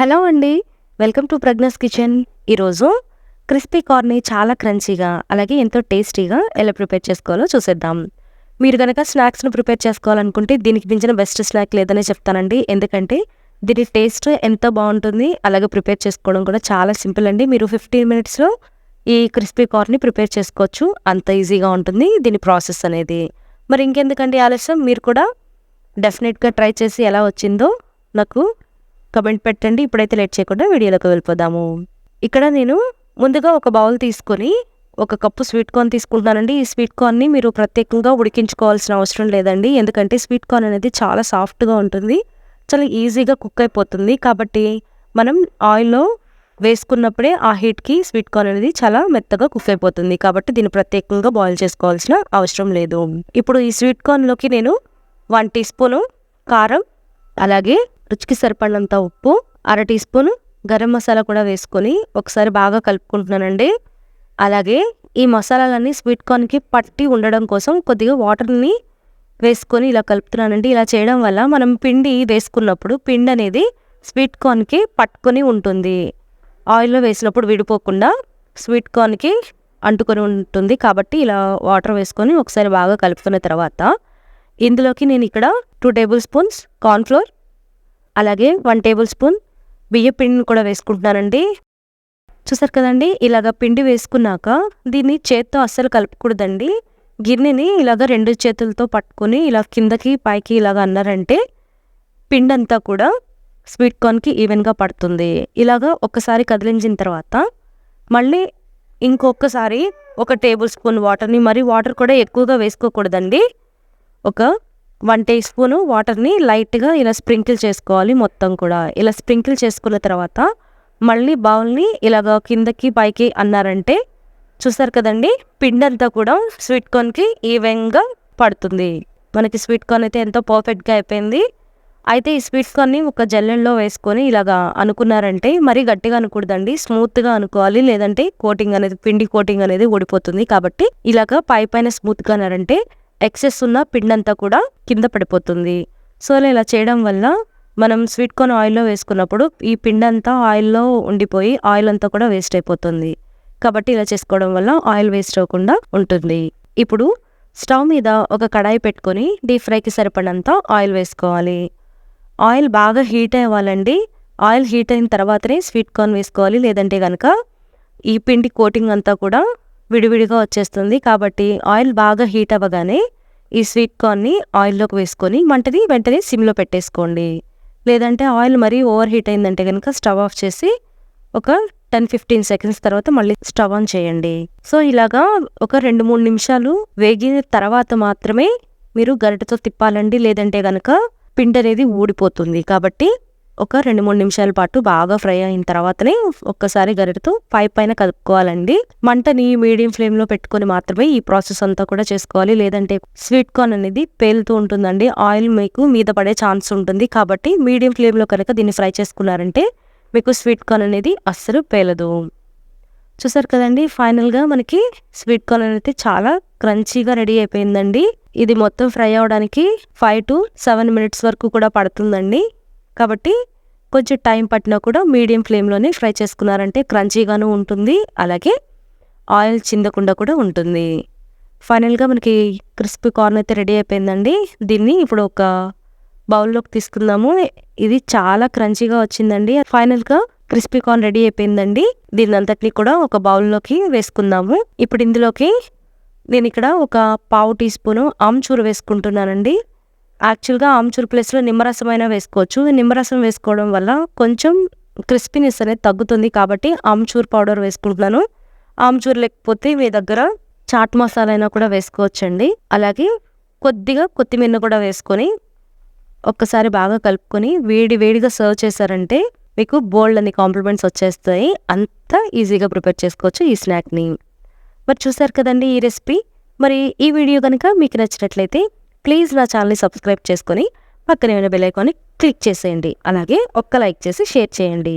Hello అండి. Welcome to Pragna's kitchen. ఈరోజు crispy కార్న్ని చాలా క్రంచీగా అలాగే ఎంతో టేస్టీగా ఎలా ప్రిపేర్ చేసుకోవాలో చూసేద్దాం. మీరు కనుక స్నాక్స్ను ప్రిపేర్ చేసుకోవాలనుకుంటే దీనికి మించిన బెస్ట్ స్నాక్ లేదనే చెప్తానండి. ఎందుకంటే దీని టేస్ట్ ఎంత బాగుంటుంది అలాగే ప్రిపేర్ చేసుకోవడం కూడా చాలా సింపుల్ అండి. మీరు ఫిఫ్టీన్ మినిట్స్లో ఈ క్రిస్పీ కార్న్ని ప్రిపేర్ చేసుకోవచ్చు. అంత ఈజీగా ఉంటుంది దీని ప్రాసెస్ అనేది. మరి ఇంకెందుకండి ఆలస్యం? మీరు కూడా డెఫినెట్గా ట్రై చేసి ఎలా వచ్చిందో నాకు కమెంట్ పెట్టండి. ఇప్పుడైతే లేట్ చేయకుండా వీడియోలోకి వెళ్ళిపోదాము. ఇక్కడ నేను ముందుగా ఒక బౌల్ తీసుకొని ఒక కప్పు స్వీట్ కార్న్ తీసుకుంటున్నానండి. ఈ స్వీట్ కార్న్ని మీరు ప్రత్యేకంగా ఉడికించుకోవాల్సిన అవసరం లేదండి. ఎందుకంటే స్వీట్ కార్న్ అనేది చాలా సాఫ్ట్గా ఉంటుంది. చాలా ఈజీగా కుక్ అయిపోతుంది. కాబట్టి మనం ఆయిల్లో వేసుకున్నప్పుడే ఆ హీట్కి స్వీట్ కార్న్ అనేది చాలా మెత్తగా కుక్ అయిపోతుంది. కాబట్టి దీన్ని ప్రత్యేకంగా బాయిల్ చేసుకోవాల్సిన అవసరం లేదు. ఇప్పుడు ఈ స్వీట్ కార్న్లోకి నేను వన్ టీ స్పూను కారం అలాగే రుచికి సరిపడినంత ఉప్పు అర టీ స్పూన్ గరం మసాలా కూడా వేసుకొని ఒకసారి బాగా కలుపుకుంటున్నానండి. అలాగే ఈ మసాలాలన్నీ స్వీట్ కార్న్కి పట్టి ఉండడం కోసం కొద్దిగా వాటర్ని వేసుకొని ఇలా కలుపుతున్నానండి. ఇలా చేయడం వల్ల మనం పిండి వేసుకున్నప్పుడు పిండి అనేది స్వీట్ కార్న్కి పట్టుకొని ఉంటుంది. ఆయిల్లో వేసినప్పుడు విడిపోకుండా స్వీట్ కార్న్కి అంటుకొని ఉంటుంది కాబట్టి ఇలా వాటర్ వేసుకొని ఒకసారి బాగా కలుపుకున్న తర్వాత ఇందులోకి నేను ఇక్కడ టూ టేబుల్ స్పూన్స్ కార్న్ఫ్లోర్ అలాగే వన్ టేబుల్ స్పూన్ బియ్య పిండిని కూడా వేసుకుంటున్నానండి. చూసారు కదండి ఇలాగ పిండి వేసుకున్నాక దీన్ని చేత్తో అస్సలు కలపకూడదండి. గిన్నెని ఇలాగ రెండు చేతులతో పట్టుకొని ఇలా కిందకి పైకి ఇలాగ అన్నారంటే పిండి అంతా కూడా స్వీట్ కార్న్కి ఈవెన్గా పడుతుంది. ఇలాగ ఒక్కసారి కదిలించిన తర్వాత మళ్ళీ ఇంకొకసారి ఒక టేబుల్ స్పూన్ వాటర్ని మరి వాటర్ కూడా ఎక్కువగా వేసుకోకూడదండి. ఒక వన్ టీ స్పూను వాటర్ని లైట్గా ఇలా స్ప్రింకిల్ చేసుకోవాలి మొత్తం కూడా. ఇలా స్ప్రింకిల్ చేసుకున్న తర్వాత మళ్ళీ బౌల్ని ఇలాగ కిందకి పైకి అన్నారంటే చూసారు కదండి పిండి అంతా కూడా స్వీట్ కార్న్కి ఈవెన్గా పడుతుంది. మనకి స్వీట్ కార్న్ అయితే ఎంతో పర్ఫెక్ట్గా అయిపోయింది. అయితే ఈ స్వీట్ కార్న్ని ఒక జల్లెల్లో వేసుకొని ఇలాగా అనుకున్నారంటే మరీ గట్టిగా అనకూడదండి స్మూత్గా అనుకోవాలి. లేదంటే కోటింగ్ అనేది పిండి కోటింగ్ అనేది ఓడిపోతుంది కాబట్టి ఇలాగా పై పైన స్మూత్గా అన్నారంటే ఎక్సెస్ ఉన్న పిండంతా కూడా కింద పడిపోతుంది. సో అలా ఇలా చేయడం వల్ల మనం స్వీట్ కార్న్ ఆయిల్లో వేసుకున్నప్పుడు ఈ పిండంతా ఆయిల్లో ఉండిపోయి ఆయిల్ అంతా కూడా వేస్ట్ అయిపోతుంది. కాబట్టి ఇలా చేసుకోవడం వల్ల ఆయిల్ వేస్ట్ అవ్వకుండా ఉంటుంది. ఇప్పుడు స్టవ్ మీద ఒక కడాయి పెట్టుకొని డీప్ ఫ్రైకి సరిపడినంత ఆయిల్ వేసుకోవాలి. ఆయిల్ బాగా హీట్ అవ్వాలండి. ఆయిల్ హీట్ అయిన తర్వాతనే స్వీట్ కార్న్ వేసుకోవాలి. లేదంటే కనుక ఈ పిండి కోటింగ్ అంతా కూడా విడివిడిగా వచ్చేస్తుంది. కాబట్టి ఆయిల్ బాగా హీట్ అవ్వగానే ఈ స్వీట్ కార్న్ని ఆయిల్లోకి వేసుకొని మంటని వెంటనే సిమ్లో పెట్టేసుకోండి. లేదంటే ఆయిల్ మరీ ఓవర్ హీట్ అయిందంటే కనుక స్టవ్ ఆఫ్ చేసి ఒక టెన్ ఫిఫ్టీన్ సెకండ్స్ తర్వాత మళ్ళీ స్టవ్ ఆన్ చేయండి. సో ఇలాగా ఒక రెండు మూడు నిమిషాలు వేగిన తర్వాత మాత్రమే మీరు గరిటతో తిప్పాలండి. లేదంటే కనుక పిండి అనేది ఊడిపోతుంది. కాబట్టి ఒక రెండు మూడు నిమిషాల పాటు బాగా ఫ్రై అయిన తర్వాతనే ఒక్కసారి గరిటతో పై పైన కలుపుకోవాలండి. మంటని మీడియం ఫ్లేమ్లో పెట్టుకొని మాత్రమే ఈ ప్రాసెస్ అంతా కూడా చేసుకోవాలి. లేదంటే స్వీట్ కార్న్ అనేది పేలుతూ ఉంటుందండి. ఆయిల్ మీకు మీద పడే ఛాన్స్ ఉంటుంది. కాబట్టి మీడియం ఫ్లేమ్లో కనుక దీన్ని ఫ్రై చేసుకున్నారంటే మీకు స్వీట్ కార్న్ అనేది అస్సలు పేలదు. చూసారు కదండి ఫైనల్గా మనకి స్వీట్ కార్న్ అనేది చాలా క్రంచీగా రెడీ అయిపోయిందండి. ఇది మొత్తం ఫ్రై అవడానికి ఫైవ్ టు సెవెన్ మినిట్స్ వరకు కూడా పడుతుందండి. కాబట్టి కొంచెం టైం పట్టినా కూడా మీడియం ఫ్లేమ్లోనే ఫ్రై చేసుకున్నారంటే క్రంచీగాను ఉంటుంది. అలాగే ఆయిల్ చిందకుండా కూడా ఉంటుంది. ఫైనల్గా మనకి క్రిస్పీ కార్న్ అయితే రెడీ అయిపోయిందండి. దీన్ని ఇప్పుడు ఒక బౌల్లోకి తీసుకుందాము. ఇది చాలా క్రంచీగా వచ్చిందండి. ఫైనల్గా క్రిస్పీ కార్న్ రెడీ అయిపోయిందండి. దీని అంతటిని కూడా ఒక బౌల్లోకి వేసుకుందాము. ఇప్పుడు ఇందులోకి నేను ఇక్కడ ఒక పావు టీ స్పూను ఆమ్చూరు వేసుకుంటున్నానండి. యాక్చువల్గా ఆమ్చూర్ ప్లేస్లో నిమ్మరసం అయినా వేసుకోవచ్చు. నిమ్మరసం వేసుకోవడం వల్ల కొంచెం క్రిస్పీనెస్ అనేది తగ్గుతుంది కాబట్టి ఆమ్చూర్ పౌడర్ వేసుకుంటున్నాను. ఆమ్చూర్ లేకపోతే మీ దగ్గర చాట్ మసాలా అయినా కూడా వేసుకోవచ్చండి. అలాగే కొద్దిగా కొత్తిమీర కూడా వేసుకొని ఒక్కసారి బాగా కలుపుకొని వేడి వేడిగా సర్వ్ చేశారంటే మీకు బోల్డ్ అని కాంప్లిమెంట్స్ వచ్చేస్తాయి. అంత ఈజీగా ప్రిపేర్ చేసుకోవచ్చు ఈ స్నాక్ని. మరి చూసారు కదండి ఈ రెసిపీ. మరి ఈ వీడియో కనుక మీకు నచ్చినట్లయితే ప్లీజ్ నా ఛానల్ని సబ్స్క్రైబ్ చేసుకొని పక్కనే ఉన్న బెల్ ఐకాన్ని క్లిక్ చేసేయండి. అలాగే ఒక్క లైక్ చేసి షేర్ చేయండి.